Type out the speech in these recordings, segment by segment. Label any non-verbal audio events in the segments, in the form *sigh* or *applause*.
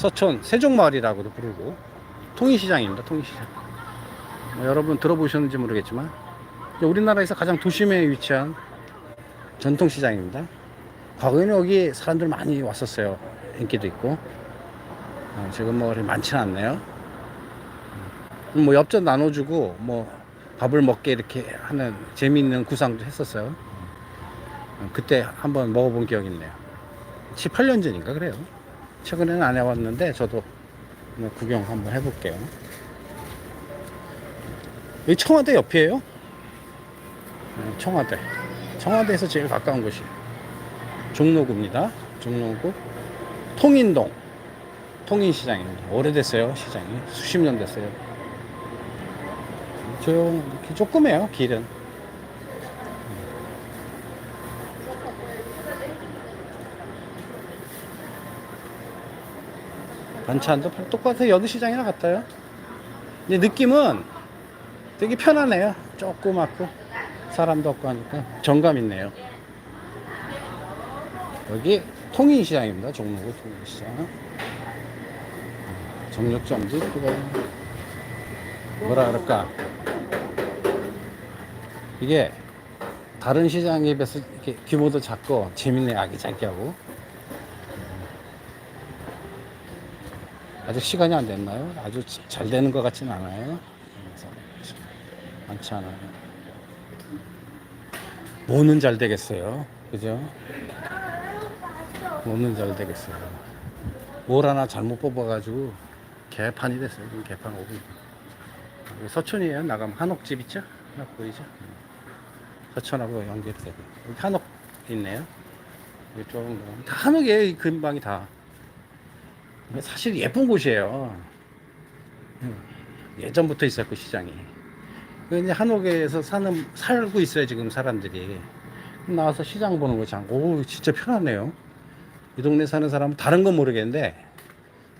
서촌 세종마을이라고도 부르고 통인시장입니다. 통인시장. 뭐 여러분 들어보셨는지 모르겠지만 우리나라에서 가장 도심에 위치한 전통시장입니다. 과거에는 여기 사람들 많이 왔었어요. 인기도 있고. 어, 지금 뭐 많지는 않네요. 음, 뭐 엽전 나눠주고 뭐 밥을 먹게 이렇게 하는 재미있는 구상도 했었어요. 어, 그때 한번 먹어본 기억이 있네요. 18년 전인가 그래요. 최근에는 안 해봤는데 저도 구경 한번 해볼게요. 여기 청와대 옆이에요. 네, 청와대. 청와대에서 제일 가까운 곳이 종로구입니다. 종로구 통인동 통인시장입니다. 오래됐어요 시장이 수십 년 됐어요. 조용 이렇게 조그매요 길은. 반찬도 똑같아 여느 시장이랑 같아요. 근데 느낌은 되게 편하네요. 조그맣고 사람도 없고 하니까 정감 있네요. 여기 통인시장입니다. 종로구 통인시장. 정육점도 있고 뭐라 그럴까 이게 다른 시장에 비해서 이렇게 규모도 작고 재밌네 아기자기하고 아직 시간이 안 됐나요? 아주 잘 되는 것 같지는 않아요. 많지 않아요. 뭐는 잘 되겠어요. 그죠? 뭐는 잘 되겠어요. 뭘 하나 잘못 뽑아가지고 개판이 됐어요. 지금 개판 오고. 서촌이에요. 나가면 한옥집 있죠? 한옥 보이죠? 서촌하고 연결되고. 여기 한옥 있네요. 더. 다 한옥이에요. 이 근방이 다. 사실 예쁜 곳이에요. 음, 예전부터 있었고 시장이. 그 이제 한옥에서 사는 살고 있어요 지금 사람들이. 나와서 시장 보는 거 참, 오 진짜 편하네요. 이 동네 사는 사람은 다른 건 모르겠는데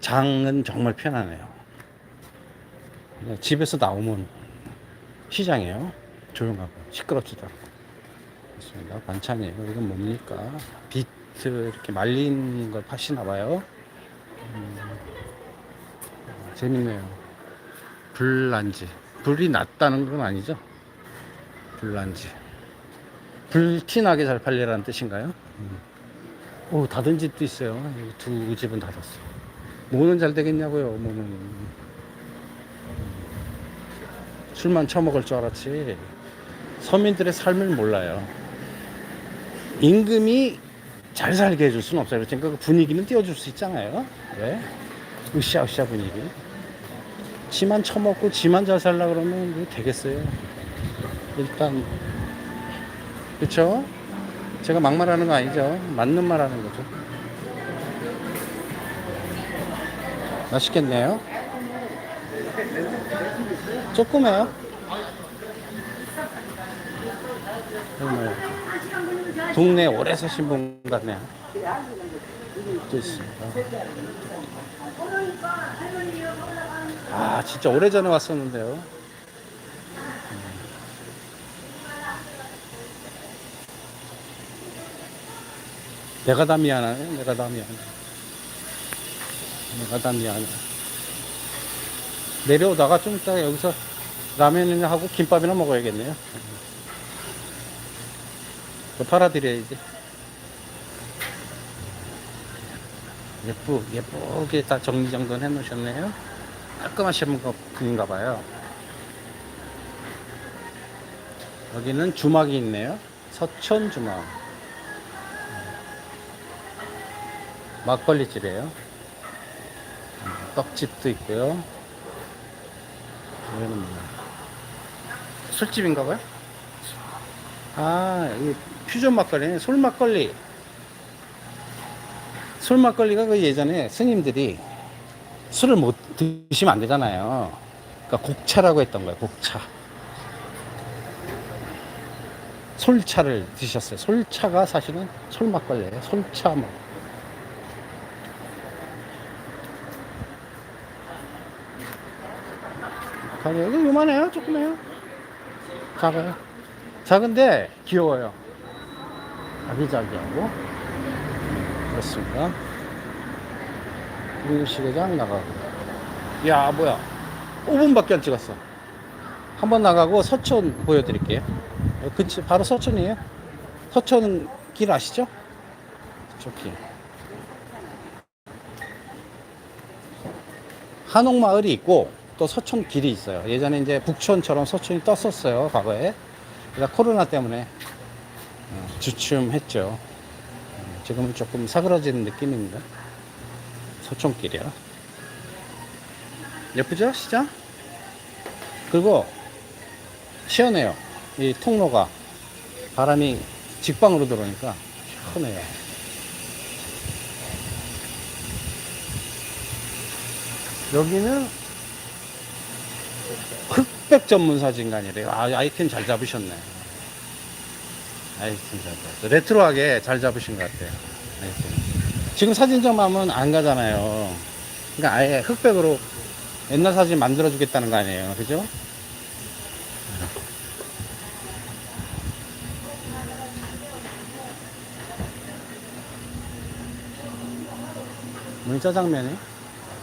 장은 정말 편하네요. 집에서 나오면 시장이에요. 조용하고 시끄럽지도 않고. 그렇습니다. 반찬이에요. 이건 뭡니까? 비트 이렇게 말린 걸 파시나 봐요. 재밌네요. 불난지. 불이 났다는 건 아니죠? 불난지. 불티나게 잘 팔리라는 뜻인가요? 음. 오, 닫은 집도 있어요. 두 집은 닫았어. 뭐는 잘 되겠냐고요, 뭐는. 음. 술만 처먹을 줄 알았지. 서민들의 삶을 몰라요. 임금이 잘 살게 해줄 수는 없어요. 그러니까 그 분위기는 띄워줄 수 있잖아요. 왜? 으쌰으쌰 분위기. 지만 처먹고 지만 잘 살라 그러면 뭐 되겠어요. 일단 그렇죠? 제가 막말하는 거 아니죠? 맞는 말 하는 거죠. 맛있겠네요. 정말 동네 오래 사신 분 같네요. 또 있습니다. 아, 진짜 오래전에 왔었는데요. 내가 다 미안하네. 내가 다 미안해. 내가 다 미안해. 내려오다가 좀 이따 여기서 라면이나 하고 김밥이나 먹어야겠네요. 그거 팔아드려야지. 예쁘, 예쁘게 다 정리정돈 해 놓으셨네요. 깔끔하신 거 분인가 봐요. 여기는 주막이 있네요. 서촌 주막. 막걸리 집이에요. 떡집도 있고요. 여기는 뭐야? 술집인가 봐요? 아, 이 퓨전 막걸리네. 솔 막걸리. 술 막걸리가 그 예전에 스님들이 술을 못 드시면 안 되잖아요. 그러니까 곡차라고 했던 거예요. 곡차. 솔차를 드셨어요. 솔차가 사실은 솔 막걸리예요. 솔차 막. 가게가 요만해요. 조그매요. 작아요. 작은데 귀여워요. 아기자기하고. 그렇습니다. 국립시계장 나가고. 야, 뭐야. 5분밖에 안 찍었어. 한번 나가고 서촌 보여드릴게요. 어, 그치, 바로 서촌이에요. 서촌 길 아시죠? 저길. 한옥마을이 있고 또 서촌 길이 있어요. 예전에 이제 북촌처럼 서촌이 떴었어요. 과거에. 코로나 때문에 어, 주춤했죠. 어, 지금은 조금 사그러지는 느낌입니다. 서촌길이야. 예쁘죠? 시장? 그리고 시원해요. 이 통로가 바람이 직방으로 들어오니까 시원해요. 여기는 흑백 전문 사진관이래요. 아, 아이템 잘 잡으셨네. 잡았어. 레트로하게 잘 잡으신 것 같아요. 아이템. 지금 사진점 하면 안 가잖아요. 그러니까 아예 흑백으로 옛날 사진 만들어 주겠다는 거 아니에요. 그죠? 뭐 짜장면이?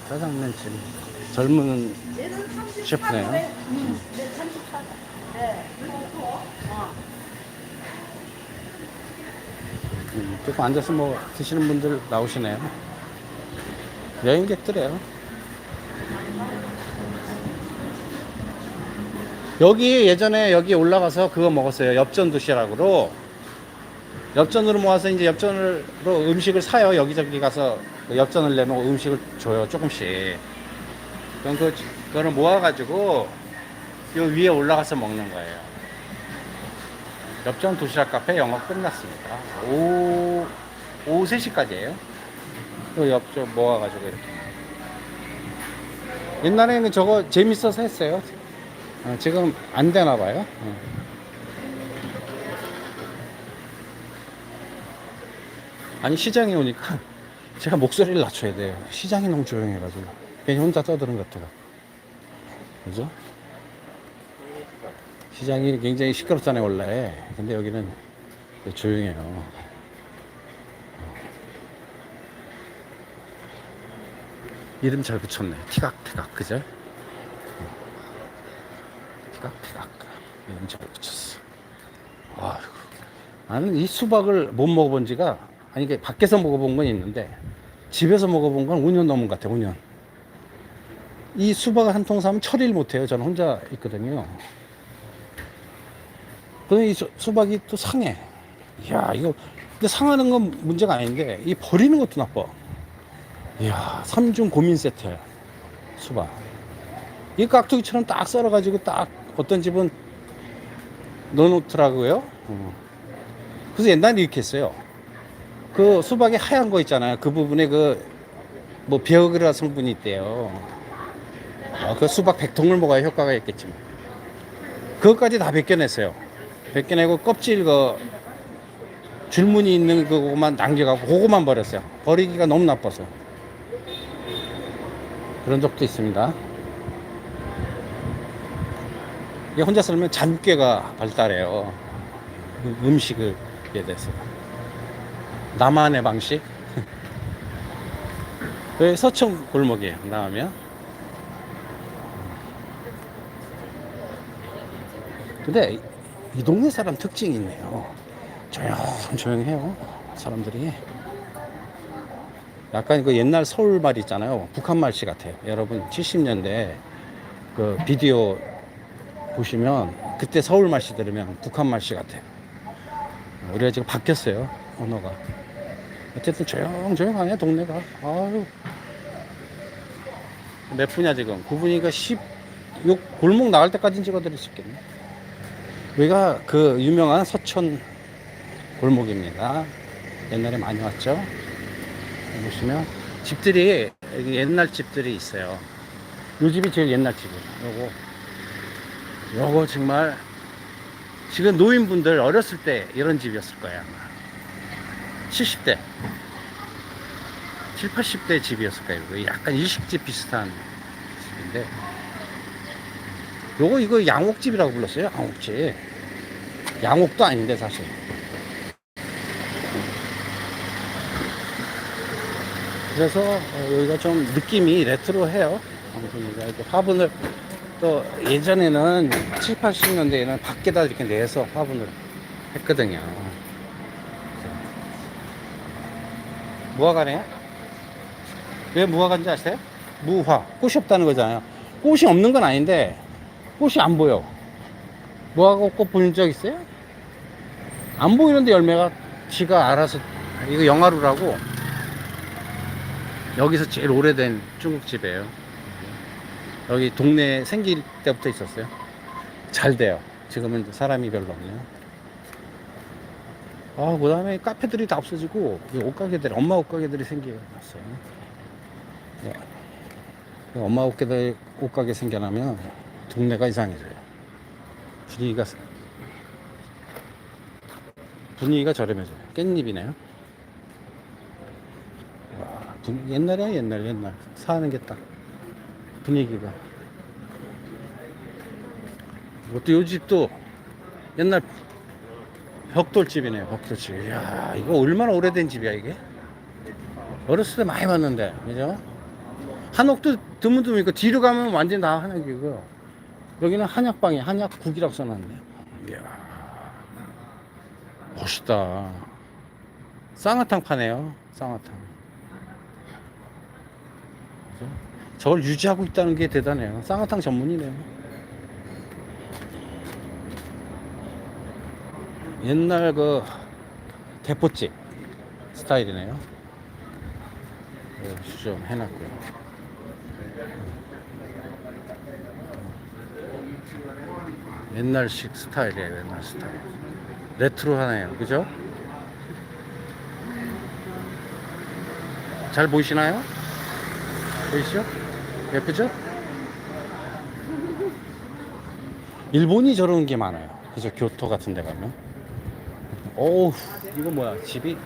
짜장면 집. 젊은 셰프네요. 음, 조금 앉아서 뭐 드시는 분들 나오시네요. 여행객들이에요. 여기 예전에 여기 올라가서 그거 먹었어요. 엽전 도시락으로. 엽전으로 모아서 이제 엽전으로 음식을 사요. 여기저기 가서 그 엽전을 내놓고 음식을 줘요. 조금씩. 그럼 그, 그거를 모아가지고 요 위에 올라가서 먹는 거예요. 엽전 도시락 카페 영업 끝났습니다. 오후, 오후 3시까지예요. 그 엽전 모아가지고 이렇게. 옛날에는 저거 재밌어서 했어요. 어, 지금 안 되나 봐요. 어. 아니 시장에 오니까 *laughs* 제가 목소리를 낮춰야 돼요. 시장이 너무 조용해가지고 괜히 혼자 떠드는 것 같아요. 그죠? 시장이 굉장히 시끄럽잖아요 원래. 근데 여기는 조용해요. 이름 잘 붙였네. 티각티각 그죠? 티각티각 이름 잘 붙였어. 아이고. 나는 이 수박을 못 먹어본 지가 아니 밖에서 먹어본 건 있는데 집에서 먹어본 건 5년 넘은 것 같아요. 5년. 이 수박을 한 통 사면 처리를 못해요. 저는 혼자 있거든요. 그런데 이 수- 수박이 또 상해. 이야 이거 근데 상하는 건 문제가 아닌데 이 버리는 것도 나빠. 이야 삼중 고민 세트야 수박. 이 깍두기처럼 딱 썰어가지고 딱 어떤 집은 넣어놓더라고요. 어. 그래서 옛날에 이렇게 했어요. 그 수박에 하얀 거 있잖아요. 그 부분에 그 뭐 비어그라 성분이 있대요. 어, 그 수박 100통을 먹어야 효과가 있겠지만. 그것까지 다 벗겨냈어요. 벗겨내고 껍질 그 줄무늬 있는 그거만 남겨가고 그거만 버렸어요. 버리기가 너무 나빠서. 그런 적도 있습니다. 이게 혼자 살면 잔꾀가 발달해요. 음- 음식을 에 대해서. 나만의 방식. *laughs* 왜 서청 골목이에요. 나오면. 근데 이- 이 동네 사람 특징이 있네요. 조용조용해요. 사람들이. 약간 그 옛날 서울 말 있잖아요. 북한 말씨 같아요. 여러분 70년대 그 비디오 보시면 그때 서울 말씨 들으면 북한 말씨 같아요. 우리가 지금 바뀌었어요. 언어가. 어쨌든 조용조용하네 동네가. 아유. 몇 분이야 지금? 9분이니까 10. 요 골목 나갈 때까지는 찍어드릴 수 있겠네. 여기가 그 유명한 서촌 골목입니다. 옛날에 많이 왔죠. 보시면 집들이 옛날 집들이 있어요. 요 집이 제일 옛날 집이에요. 요거 요거 정말 지금 노인분들 어렸을 때 이런 집이었을 거예요. 아마. 70대 7, 80대 집이었을 거예요. 약간 일식집 비슷한 집인데 요거 이거 양옥집이라고 불렀어요. 양옥집. 양옥도 아닌데 사실. 그래서 어, 여기가 좀 느낌이 레트로해요. 방송이가 이렇게 화분을 또 예전에는 7, 80년대에는 밖에다 이렇게 내서 화분을 했거든요. 무화과네요? 왜 무화과인지 아세요? 무화. 꽃이 없다는 거잖아요. 꽃이 없는 건 아닌데 꽃이 안 보여. 무화과 꽃본적 있어요? 안 보이는데 열매가 지가 알아서 이거 영하루라고 여기서 제일 오래된 중국집이에요. 여기 동네에 생길 때부터 있었어요. 잘 돼요. 지금은 사람이 별로 없네요. 아, 그 다음에 카페들이 다 없어지고, 이 옷가게들, 엄마 옷가게들이 생겨났어요. 네. 그 엄마 옷가게, 옷가게 생겨나면 동네가 이상해져요. 분위기가, 분위기가 저렴해져요. 깻잎이네요. 와, 분- 옛날이야, 옛날, 옛날. 사는 게 딱. 분위기가. 이것도 요 집도 옛날 벽돌집이네요, 벽돌집. 이야, 이거 얼마나 오래된 집이야, 이게? 어렸을 때 많이 봤는데, 그죠? 한옥도 드문드문 있고, 뒤로 가면 완전 다 한옥이고, 여기는 한약방이 한약국이라고 써놨네. 이야, 멋있다. 쌍화탕 파네요, 쌍화탕. 저걸 유지하고 있다는 게 대단해요. 쌍화탕 전문이네요. 옛날 그 대포집 스타일이네요. 네, 좀 해놨고요. 옛날식 스타일이에요, 옛날 스타일. 레트로하네요, 그죠? 잘 보이시나요? 보이시죠? 예쁘죠? 일본이 저런 게 많아요. 그죠? 교토 같은 데 가면. 어우, 이거 뭐야? 집이?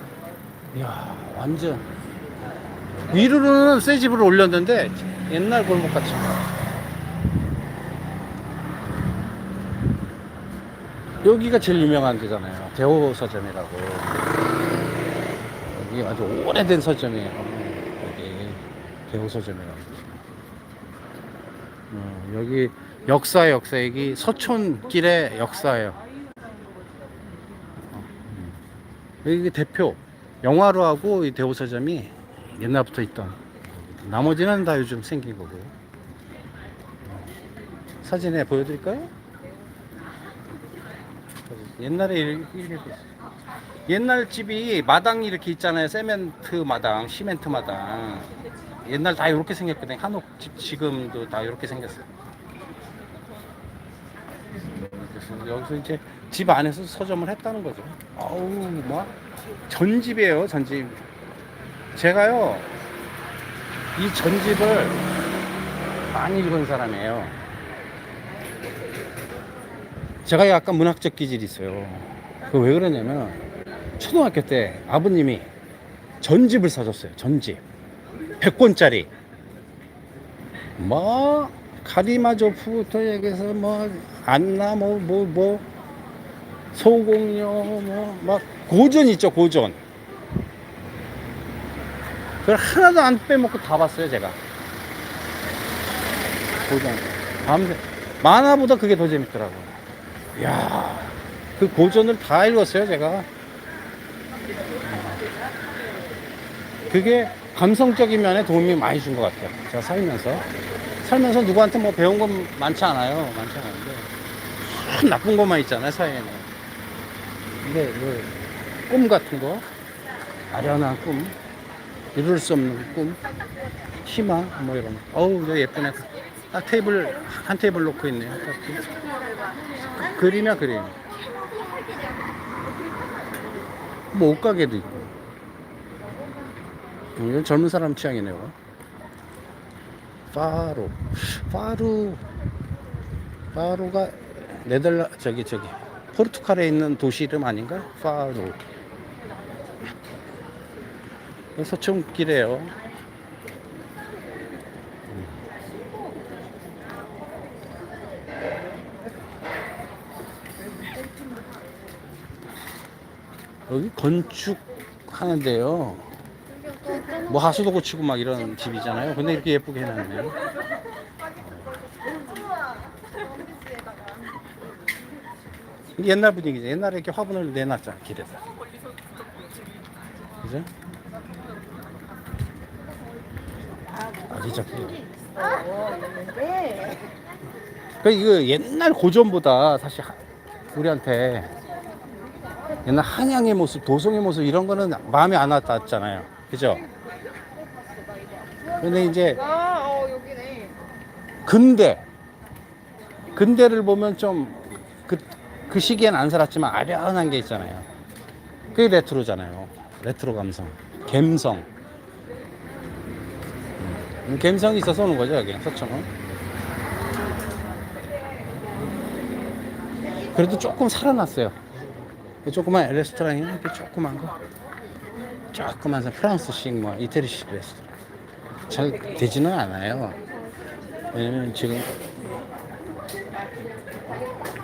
이야, 완전. 위로는 새 집으로 올렸는데, 옛날 골목 같이. 여기가 제일 유명한 데잖아요. 대호 서점이라고. 여기 아주 오래된 서점이에요. 여기 대호 서점이라고. 어, 여기 역사 역사 여기 서촌길의 역사예요. 어, 음. 여기 대표 영화로 하고 이 대호 서점이 옛날부터 있던. 나머지는 다 요즘 생긴 거고. 어, 사진에 보여드릴까요? 옛날에 일- 이렇게 옛날 집이 마당이 이렇게 있잖아요. 세멘트 마당, 시멘트 마당. 옛날 다 이렇게 생겼거든요. 한옥 집 지금도 다 이렇게 생겼어요. 여기서 이제 집 안에서 서점을 했다는 거죠. 아우 뭐 전집이에요, 전집. 제가요 이 전집을 많이 읽은 사람이에요. 제가 약간 문학적 기질이 있어요. 그 왜 그러냐면 초등학교 때 아버님이 전집을 사줬어요. 전집. 100권짜리. 뭐 카리마조프부터 얘기해서 뭐 안나 뭐 뭐뭐 소공녀 뭐 막 고전 있죠 고전. 그걸 하나도 안 빼먹고 다 봤어요 제가. 고전. 밤새 만화보다 그게 더 재밌더라고요. 이야, 그 고전을 다 읽었어요, 제가. 그게 감성적인 면에 도움이 많이 준 것 같아요. 제가 살면서. 살면서 누구한테 뭐 배운 건 많지 않아요. 많지 않은데. 참 나쁜 것만 있잖아요, 사회에는. 근데 그, 꿈 같은 거, 아련한 꿈, 이룰 수 없는 꿈, 희망, 뭐 이런 거. 어우, 저 예쁘네. 딱 테이블, 한 테이블 놓고 있네요. 딱. 그림이야 그림. 뭐 옷가게도 있고. 음, 이건 젊은 사람 취향이네요. 파로. 파루 파로가 네덜라 저기 저기. 포르투갈에 있는 도시 이름 아닌가? 파로. 서촌길이에요 여기 건축 하는데요. 뭐 하수도 고치고 막 이런 집이잖아요. 근데 이렇게 예쁘게 해놨네요. 옛날 분위기죠. 옛날에 이렇게 화분을 내놨잖아 길에다. 그죠? 아기 작품. 네. 그 이거 옛날 고전보다 사실 하- 우리한테 옛날 한양의 모습, 도성의 모습 이런 거는 마음에 안 왔잖아요. 그죠? 근데 이제 아, 어. 근대 근대를 보면 좀그그 시기엔 안 살았지만 아련한 게 있잖아요. 그게 레트로잖아요. 레트로 감성, 감성. 음, 감성이 있어서 오는 거죠 여기 서천은. 그래도 조금 살아났어요. 조그만 레스토랑이 이렇게 조그만 거, 조그만 프랑스식 뭐 이태리식 레스토랑. 잘 되지는 않아요. 왜냐면 지금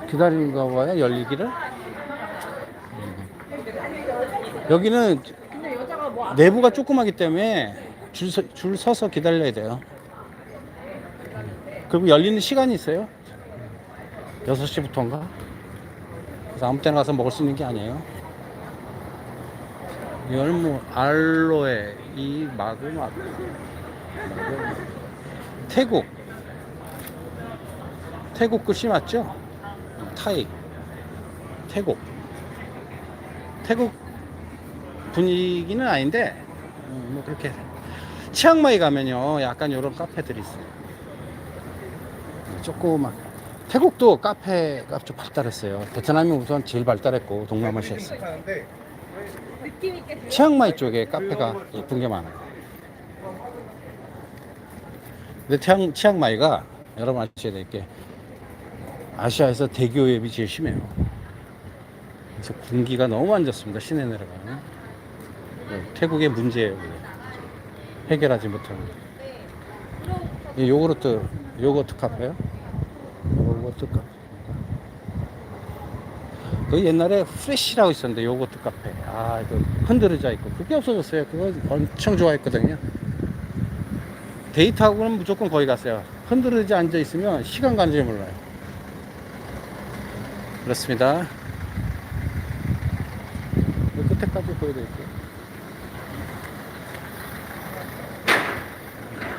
기다리는가 봐요 열리기를? 음. 여기는 내부가 조그마기 때문에 줄, 서, 줄 서서 기다려야 돼요. 그리고 열리는 시간이 있어요? 6시부터인가 그래서 아무 때나 가서 먹을 수 있는 게 아니에요. 뭐 알로에 이 마구 마구. 태국. 태국 글씨 맞죠? 타이. 태국. 태국 분위기는 아닌데 음, 뭐 그렇게 치앙마이 가면요 약간 이런 카페들이 있어요. 조그만 태국도 카페가 좀 발달했어요. 베트남이 우선 제일 발달했고 동남아시아에서 되게 치앙마이 쪽에 카페가 예쁜 게 많아요. 근데 치앙, 치앙마이가 여러분 아셔야 될 게 아시아에서 대기 오염이 제일 심해요. 그래서 공기가 너무 안 좋습니다 시내 내려가면. 네, 태국의 문제예요. 해결하지 못하는 이 요구르트 요거트 카페요 요거트 카페. 그 옛날에 프레시라고 있었는데 요거트 카페. 아 이거 흔들어져 있고. 그게 없어졌어요. 그거 엄청 좋아했거든요. 데이트하고는 무조건 거기 갔어요. 흔들어져 앉아 있으면 시간 가는 줄 몰라요. 그렇습니다. 이 끝에까지 보여드릴게요.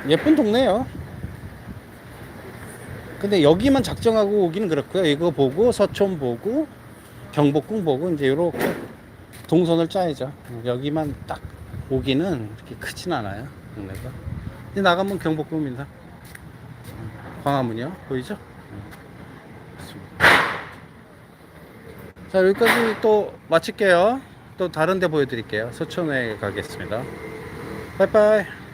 예쁜 동네요 근데 여기만 작정하고 오기는 그렇고요 이거 보고 서촌 보고 경복궁 보고 이제 이렇게 동선을 짜야죠. 여기만 딱 오기는 그렇게 크진 않아요. 동네가. 이제 나가면 경복궁입니다. 광화문이요. 보이죠? 그렇습니다. 자, 여기까지 또 마칠게요. 또 다른 데 보여드릴게요. 서촌에 가겠습니다. 빠이빠이.